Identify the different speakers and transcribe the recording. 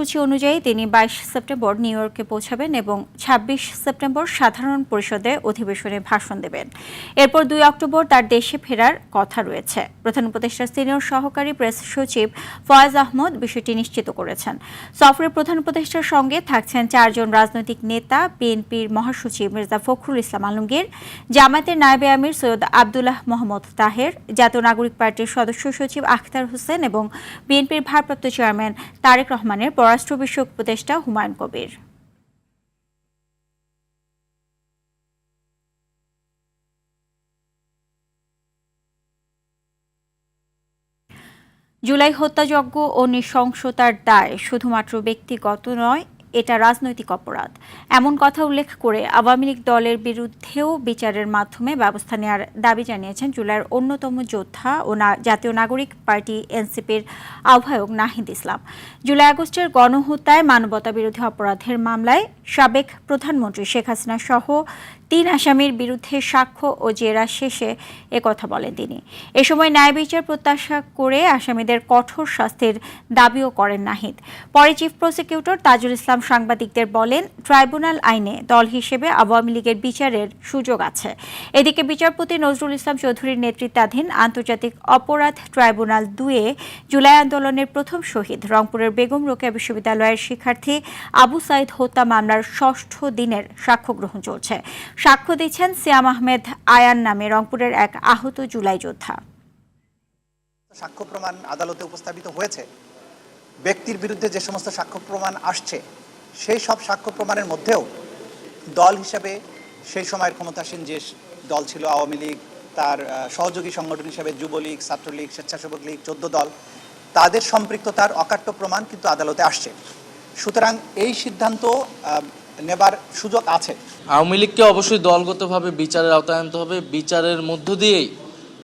Speaker 1: কর্মসূচি অনুযায়ী তিনি বাইশ সেপ্টেম্বর নিউ ইয়র্কে পৌঁছাবেন এবং ছাব্বিশ সেপ্টেম্বর সাধারণ পরিষদে অধিবেশনে ভাষণ দেবেন। এরপর দুই অক্টোবর তার দেশে ফেরার কথা রয়েছে। প্রধান উপদেষ্টার সিনিয়র সহকারী প্রেস সচিব ফয়েজ আহমদ বিষয়টি নিশ্চিত করেছেন। সফরে প্রধান উপদেষ্টার সঙ্গে থাকছেন চারজন রাজনৈতিক নেতা, বিএনপির মহাসচিব মির্জা ফখরুল ইসলাম আলমগীর, জামায়াতের নায়েবে আমির সৈয়দ আবদুল্লাহ মোহাম্মদ তাহের, জাতীয় নাগরিক পার্টির সদস্য সচিব আখতার হোসেন এবং বিএনপির ভারপ্রাপ্ত চেয়ারম্যান তারেক রহমানের পররাষ্ট্র বিষয়ক উপদেষ্টা হুমায়ুন কবির। জুলাই হত্যাযজ্ঞ ও নৃশংসতার দায় শুধুমাত্র ব্যক্তিগত নয় এটা রাজনৈতিক অপরাধ। এমন কথা উল্লেখ করে আওয়ামী লীগ দলের বিরুদ্ধেও বিচারের মাধ্যমে ব্যবস্থা নেওয়ার দাবি জানিয়েছেন জুলাইয়ের অন্যতম যোদ্ধা ও জাতীয় নাগরিক পার্টি এনসিপির আহ্বায়ক নাহিদ ইসলাম। জুলাই আগস্টের গণহত্যায় মানবতা বিরোধী অপরাধের মামলায় সাবেক প্রধানমন্ত্রী শেখ হাসিনা সহ তিন আসামির বিরুদ্ধে সাক্ষ্য ও জেরা শেষে একথা বলেন তিনি। এ সময় ন্যায় বিচার প্রত্যাশা করে আসামিদের কঠোর শাস্তির দাবিও করেন নাহিদ। পরে চিফ প্রসিকিউটর তাজুল ইসলাম সাংবাদিকদের বলেন, ট্রাইব্যুনাল আইনে দল হিসেবে আওয়ামী লীগের বিচারের সুযোগ আছে। এদিকে বিচারপতি নজরুল ইসলাম চৌধুরীর নেতৃত্বাধীন আন্তর্জাতিক অপরাধ ট্রাইব্যুনাল দুয়ে জুলাই আন্দোলনের প্রথম শহীদ, রংপুরের বেগম রোকেয়া বিশ্ববিদ্যালয়ের শিক্ষার্থী আবু সাইদ হত্যা মামলার ষষ্ঠ দিনের সাক্ষ্য গ্রহণ চলছে। সাক্ষ্য দিচ্ছেন সিয়াম আহমেদ আয়ান নামে রংপুরের এক আহত জুলাই যোদ্ধা।
Speaker 2: সাক্ষ্য প্রমাণ আদালতে উপস্থাপিত হয়েছে। ব্যক্তির বিরুদ্ধে যে সমস্ত সাক্ষ্য প্রমাণ আসছে সেই সব সাক্ষ্য প্রমাণের মধ্যেও দল হিসেবে সেই সময়ের ক্ষমতাসীন যে দল ছিল আওয়ামী লীগ, তার সহযোগী সংগঠন হিসেবে যুবলীগ, ছাত্রলীগ, স্বেচ্ছাসেবক লীগ, চোদ্দ দল, তাদের সম্পৃক্ততার অকাট্য প্রমাণ কিন্তু আদালতে আসছে। সুতরাং এই সিদ্ধান্ত নেবার সুযোগ আছে।
Speaker 3: আওয়ামী লীগকে অবশ্যই দলগতভাবে বিচারের আওতায় আনতে হবে। বিচারের মধ্য দিয়েই